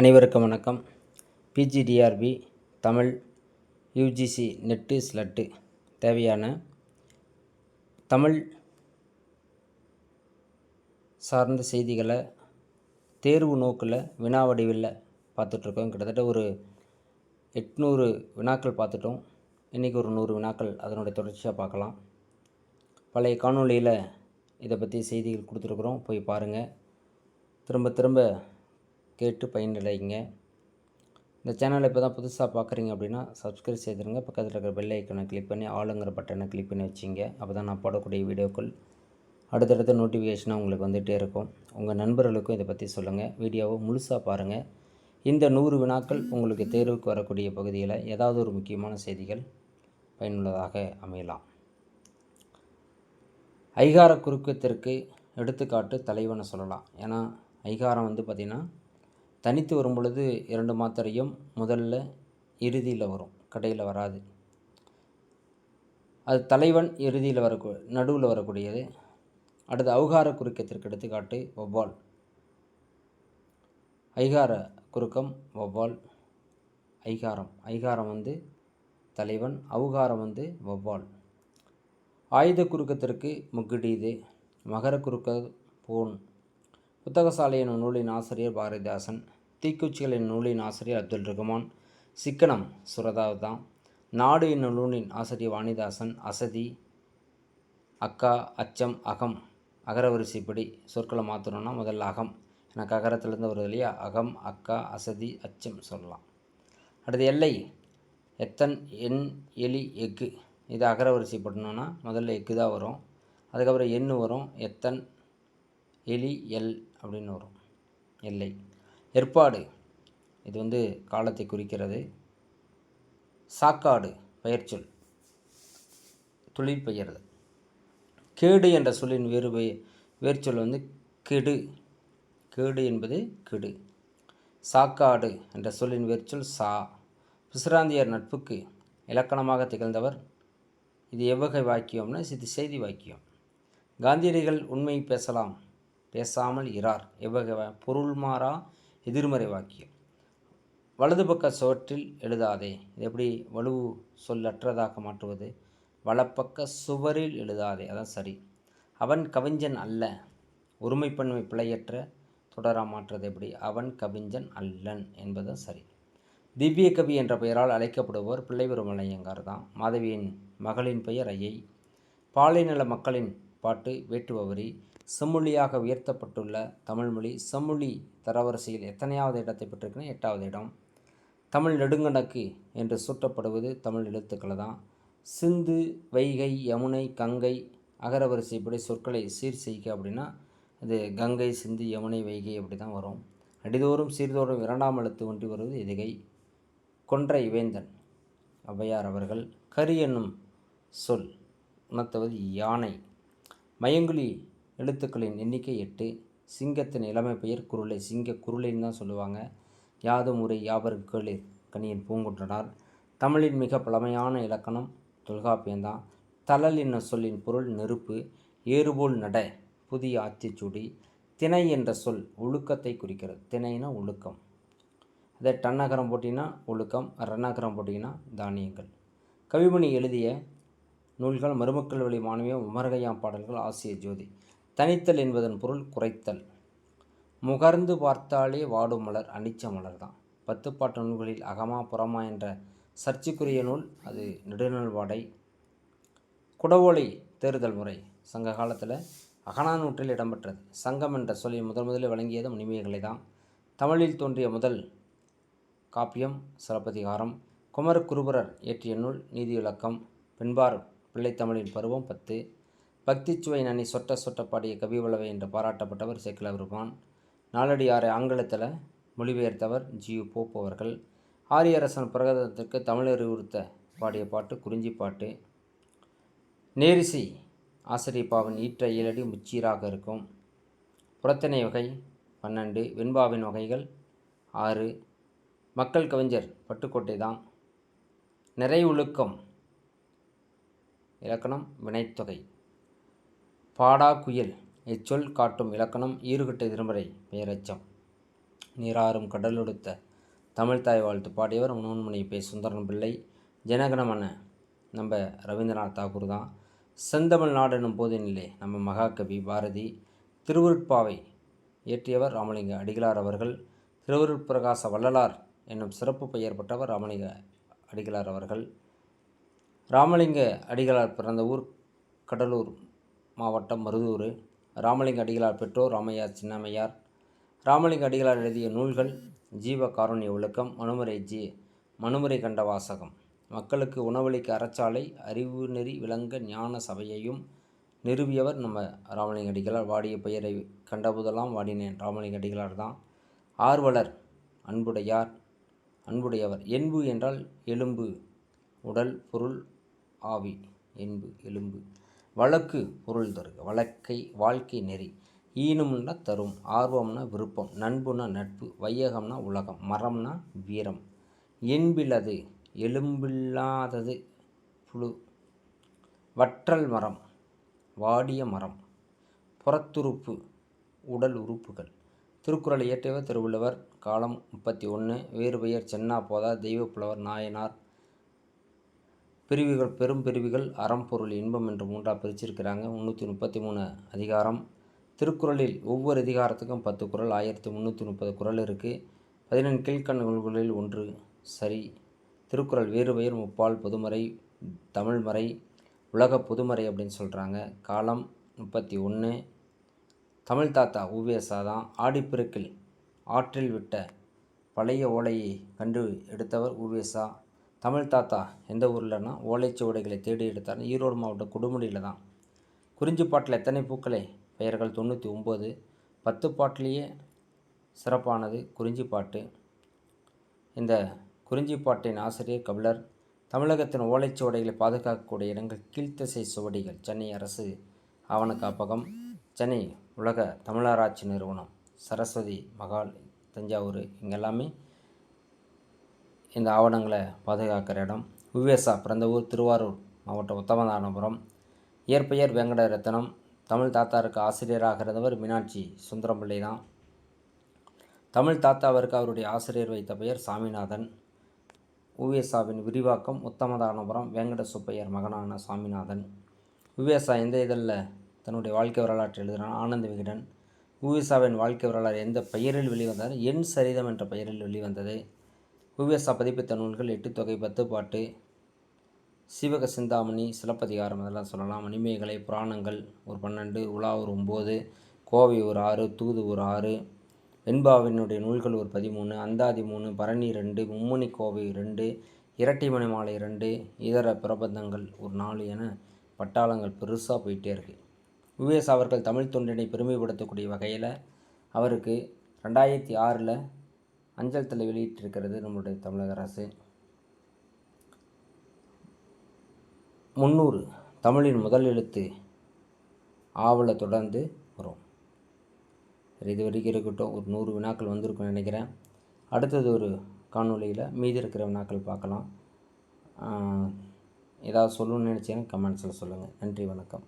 அனைவருக்கும் வணக்கம். PGTRB Tamil UGC NET SLET தேவையான தமிழ் சார்ந்த செய்திகளை தேர்வு நோக்கில் வினா வடிவில் பார்த்துட்ருக்கோம். கிட்டத்தட்ட ஒரு எட்நூறு வினாக்கள் பார்த்துட்டோம். இன்றைக்கி ஒரு நூறு வினாக்கள் அதனுடைய தொடர்ச்சியாக பார்க்கலாம். பழைய காணொளியில் இதை பற்றி செய்திகள் கொடுத்துருக்குறோம். போய் பாருங்கள் திரும்ப திரும்ப கேட்டு பயனடைங்க. இந்த சேனலை இப்போ தான் புதுசாக பார்க்குறீங்க அப்படின்னா சப்ஸ்கிரைப் செய்திருங்க. பக்கத்தில் இருக்கிற பெல் ஐக்கனை கிளிக் பண்ணி ஆளுங்கிற பட்டனை கிளிக் பண்ணி வச்சிங்க. அப்போ தான் நான் போடக்கூடிய வீடியோக்கள் அடுத்தடுத்த நோட்டிஃபிகேஷனாக உங்களுக்கு வந்துகிட்டே இருக்கும். உங்கள் நண்பர்களுக்கும் இதை பற்றி சொல்லுங்கள் வீடியோவை முழுசாக பாருங்கள் இந்த நூறு வினாக்கள் உங்களுக்கு தேர்வுக்கு வரக்கூடிய பகுதியில் ஏதாவது ஒரு முக்கியமான செய்திகள் பயனுள்ளதாக அமையலாம். ஐகார குறுக்கத்திற்கு எடுத்துக்காட்டு தலைவனை சொல்லலாம். ஏன்னா ஐகாரம் வந்து பார்த்திங்கன்னா தனித்து வரும் பொழுது இரண்டு மாத்திரையும் முதல்ல இறுதியில் வரும் கடையில் வராது. அது தலைவன் இறுதியில் வரக்கூ நடுவில் வரக்கூடியது. அடுத்து அவுகார குறுக்கத்திற்கு எடுத்துக்காட்டு வௌவால். ஐகார குறுக்கம் வௌவால். ஐகாரம். ஐகாரம் வந்து தலைவன் அவுகாரம் வந்து வவ்வால் ஆயுத குறுக்கத்திற்கு முக்குடீது மகர குறுக்க பூன் புத்தகசாலை எனும் நூலின் ஆசிரியர் பாரதிதாசன் தீக்குச்சிகள் என்னும் நூலின் ஆசிரியர் அப்துல் ரகுமான் சிக்கனம் சுரதாதான் நாடு என்னும் நூலின் ஆசிரியர் வாணிதாசன் அசதி அக்கா அச்சம் அகம் அகரவரிசைப்படி சொற்களை மாற்றணும்னா முதல்ல அகம். எனக்கு அகரத்துலேருந்து வருது இல்லையா? அகம் அக்கா அசதி அச்சம் சொல்லலாம். அடுத்து எல்லை. எத்தன் எண் எலி எஃகு. இது அகரவரிசைப்படணும்னா முதல்ல எஃகு தான் வரும். அதுக்கப்புறம் எண்ணு வரும். எத்தன் எலி எல். அப்படின்னு வரும். எல்லை ஏற்பாடு. இது வந்து காலத்தை குறிக்கிறது. சாக்காடு பெயர்ச்சொல் தொழில் பெயர்தல் கேடு என்ற சொல்லின் வேறு வேர்ச்சொல் வந்து கெடு. கேடு என்பது கெடு. சாக்காடு என்ற சொல்லின் வேர்ச்சொல் சா. பிசுராந்தியர் நட்புக்கு இலக்கணமாக திகழ்ந்தவர். இது எவ்வகை வாக்கியம்னா இது செய்தி வாக்கியம். காந்தியடிகள் உண்மை பேசலாம். பேசாமல் இரார் இவ்வகை பொருள் மாறா எதிர்மறை வாக்கியம். வலது பக்க சுவற்றில் எழுதாதே. இது எப்படி வலுவு சொல்லற்றதாக மாற்றுவது? வலப்பக்க சுவரில் எழுதாதே. அதான் சரி. அவன் கவிஞன் அல்ல. ஒருமைப்பன்மை பிழையற்ற தொடரா மாற்றுவது எப்படி? அவன் கவிஞன் அல்லன் என்பதும் சரி. திவ்ய கவி என்ற பெயரால் அழைக்கப்படுபவர் பிள்ளைபெருமலையங்கார் தான். மாதவியின் மகளின் பெயர் ஐயை. பாலைநில மக்களின் பாட்டு வேட்டுபவரி. செம்மொழியாக உயர்த்தப்பட்டுள்ள தமிழ்மொழி செம்மொழி தரவரிசையில் எத்தனையாவது இடத்தை பெற்றிருக்குன்னா எட்டாவது இடம். தமிழ் நெடுங்கணக்கு என்று சூட்டப்படுவது தமிழ் எழுத்துக்களை தான். சிந்து வைகை யமுனை கங்கை அகரவரிசைப்படி சொற்களை சீர் செய்க அப்படின்னா அது கங்கை சிந்து யமுனை வைகை அப்படி தான் வரும். அடிதோறும் சீர்தோறும் இரண்டாம் எழுத்து ஒன்றி வருவது எதுகை? கொன்றை வேந்தன் ஔவையார் அவர்கள் கரி என்னும் சொல் உணர்த்துவது யானை. மயங்குலி எழுத்துக்களின் எண்ணிக்கை எட்டு. சிங்கத்தின் இளமை பெயர் குருளை. சிங்க குருளைன்னு தான் சொல்லுவாங்க. யாதும் முறை யாவரும் கேளிர் கனியின் பூங்குன்றனார். தமிழின் மிக பழமையான இலக்கணம் தொல்காப்பியம்தான் தளல் என்ற சொல்லின் பொருள்? நெருப்பு. ஏறுபோல் நட புதிய ஆத்திச்சூடி. திணை என்ற சொல் ஒழுக்கத்தை குறிக்கிறது. திணைனா ஒழுக்கம். அதே டன்னகரம் போட்டிங்கன்னா ஒழுக்கம் ரன்னகரம் போட்டிங்கன்னா தானியங்கள். கவிமணி எழுதிய நூல்கள் மருமக்கள் வழி மாணவியம் உமரகையாம் பாடல்கள் ஆசிய ஜோதி. தனித்தல் என்பதன் பொருள் குறைத்தல். முகர்ந்து பார்த்தாலே வாடும் மலர் அனிச்ச மலர் தான் பத்துப்பாட்டு நூல்களில் அகமா புறமா என்ற சர்ச்சைக்குரிய நூல் அது நெடுநல் வாடை. குடவோலை தேர்தல் முறை சங்க காலத்தில் அகனானூற்றில் இடம்பெற்றது. சங்கம் என்ற சொல்லி முதல் முதலில் வழங்கியது மணிமேகலை தான் தமிழில் தோன்றிய முதல் காப்பியம் சிலப்பதிகாரம் குமர குருபரர் இயற்றிய நூல் நீதி விளக்கம் பின்பார் பிள்ளைத்தமிழின் பருவம் பத்து. பக்திச்சுவை நனி சொட்ட சொட்ட பாடிய கவிவளவை என்று பாராட்டப்பட்டவர் சேக்கில பெருமான் நாலடி ஆங்கிலத்தில் மொழிபெயர்த்தவர் ஜியு போப் அவர்கள். ஆரியரசன் பிரகதத்திற்கு தமிழ் அறிவுறுத்த பாடிய பாட்டு குறிஞ்சி பாட்டு. நேரிசை ஆசிரியப்பாவின் ஈற்ற இயலடி முச்சீராக இருக்கும். புறத்திணை வகை பன்னெண்டு வெண்பாவின் வகைகள் ஆறு. மக்கள் கவிஞர் பட்டுக்கோட்டை தான். நிறை ஒழுக்கம் இலக்கணம் வினைத்தொகை. பாடா குயில் இச்சொல் காட்டும் இலக்கணம் ஈறுகட்ட திருமறை பெயரச்சம். நீராறும் கடலொடுத்த தமிழ்தாய் வாழ்த்து பாடியவர் முனோன்மணி பே. சுந்தரன் பிள்ளை. ஜனகணமன நம்ம ரவீந்திரநாத் தாகூர் தான். செந்தமிழ் நாடு எனும் போதினிலே நம்ம மகாகவி பாரதி. திருவருட்பாவை இயற்றியவர் ராமலிங்க அடிகளார் அவர்கள். திருவருட்பிரகாச வள்ளலார் என்னும் சிறப்பு பெயர் பெற்றவர் ராமலிங்க அடிகளார் அவர்கள். ராமலிங்க அடிகளார் பிறந்த ஊர் கடலூர். மாவட்டம் மருதூர். ராமலிங்க அடிகளார் பெற்றோர் ராமையார் சின்னம்மையார். ராமலிங்க அடிகளார் எழுதிய நூல்கள் ஜீவ காருண்ய விளக்கம் மனுமுறை ஜி மனுமுறை கண்ட வாசகம். மக்களுக்கு உணவளிக்க அறச்சாலை அறிவு நெறி விளங்க ஞான சபையையும் நிறுவியவர் நம்ம ராமலிங்க அடிகளார். வாடிய பெயரை கண்டபோதெல்லாம் வாடினேன். ராமலிங்க அடிகளார் தான். ஆர்வலர் அன்புடையார் அன்புடையவர். என்பு என்றால் எலும்பு உடல் பொருள் ஆவி. என்பு எலும்பு. வழக்கு பொருள் தருக வழக்கை வாழ்க்கை நெறி. ஈனும்னா தரும் ஆர்வம்னா விருப்பம் நண்புனா நட்பு வையகம்னா உலகம் மரம்னா வீரம். என்பிலது எலும்பில்லாதது புழு. வற்றல் மரம் வாடிய மரம். புறத்துறுப்பு உடல் உறுப்புகள். திருக்குறளை இயற்றியவர் திருவள்ளுவர். காலம் முப்பத்தி ஒன்று வேறு பெயர் சென்னா போதா தெய்வப்புலவர் நாயனார். பிரிவுகள் பெரும் பிரிவுகள் அறம் பொருள் இன்பம் என்று மூன்றாக பிரிச்சிருக்கிறாங்க. முந்நூற்றி முப்பத்தி மூணு அதிகாரம். திருக்குறளில் ஒவ்வொரு அதிகாரத்துக்கும் பத்து குறள் ஆயிரத்தி முந்நூற்றி முப்பது குறள் இருக்குது பதினெண் கீழ்கண்களில் நூல்களில் ஒன்று சரி. திருக்குறள் வேறு பெயர் முப்பால் பொதுமறை தமிழ்மறை உலக பொதுமறை அப்படின்னு சொல்கிறாங்க காலம் முப்பத்தி ஒன்று. தமிழ் தாத்தா ஊவியசா தான் ஆடிப்பெருக்கில் ஆற்றில் விட்ட பழைய ஓலையை கண்டு எடுத்தவர் ஊவேசா தமிழ் தாத்தா எந்த ஊர்லன்னா ஓலைச்சுவடைகளை தேடி எடுத்தார் ஈரோடு மாவட்டம் குடுமுடியில் தான். குறிஞ்சிப்பாட்டில் எத்தனை பூக்களை? பெயர்கள் தொண்ணூற்றி ஒம்பது. பத்து பாட்டிலேயே சிறப்பானது குறிஞ்சிப்பாட்டு இந்த குறிஞ்சிப்பாட்டின் ஆசிரியர் கபிலர் தமிழகத்தின் ஓலைச்சுவடைகளை பாதுகாக்கக்கூடிய இடங்கள் கீழ்த்திசை சுவடிகள் சென்னை அரசு ஆவண காப்பகம் சென்னை உலக தமிழராட்சி நிறுவனம் சரஸ்வதி மகால் தஞ்சாவூர் இங்கெல்லாமே இந்த ஆவணங்களை பாதுகாக்கிற இடம். உவேசா பிறந்த ஊர் திருவாரூர் மாவட்டம் உத்தமதானபுரம் இயற்பெயர் வெங்கட ரத்னம் தமிழ் தாத்தாருக்கு ஆசிரியராக இருந்தவர் மீனாட்சி சுந்தரம்பிள்ளை தான். தமிழ் தாத்தாவிற்கு அவருடைய ஆசிரியர் வைத்த பெயர் சாமிநாதன். உவேசாவின் விரிவாக்கம் உத்தமதானபுரம் வேங்கட சுப்பையர் மகனான சாமிநாதன். உவேசா எந்த இதழில் தன்னுடைய வாழ்க்கை வரலாற்றை எழுதினான் ஆனந்த விகடன். உவேசாவின் வாழ்க்கை வரலாறு எந்த பெயரில் வெளிவந்தார் என் சரிதம் என்ற பெயரில் வெளிவந்தது. புவியசா பதிப்பித்த நூல்கள் எட்டு தொகை பத்து பாட்டு சிவக சிந்தாமணி சிலப்பதிகாரம் அதெல்லாம் சொல்லலாம். மணிமேகலை புராணங்கள் ஒரு பன்னெண்டு உலா ஒரு ஒம்பது கோவை ஒரு ஆறு தூது ஒரு ஆறு வெண்பாவினுடைய நூல்கள் ஒரு பதிமூணு அந்தாதி மூணு பரணி ரெண்டு மும்முனி கோவை ரெண்டு இரட்டைமணி மாலை ரெண்டு இதர பிரபந்தங்கள் ஒரு நாலு என பட்டாளங்கள் பெருசாக போயிட்டே இருக்குது யுஎஸ் அவர்கள் தமிழ் தொண்டினை பெருமைப்படுத்தக்கூடிய வகையில் அவருக்கு ரெண்டாயிரத்தி ஆறில் அஞ்சல் தலை வெளியிட்டிருக்கிறது நம்முடைய தமிழக அரசு. முந்நூறு தமிழின் முதல் எழுத்து ஆவலை தொடர்ந்து வரும். சரி இது வரைக்கும் இருக்கட்டும் ஒரு நூறு வினாக்கள் வந்திருக்கும்னு நினைக்கிறேன். அடுத்தது ஒரு காணொலியில் மீதி இருக்கிற வினாக்கள் பார்க்கலாம். ஏதாவது சொல்லணும்னு நினச்சேன்னா கமெண்ட்ஸில் சொல்லுங்கள் நன்றி வணக்கம்.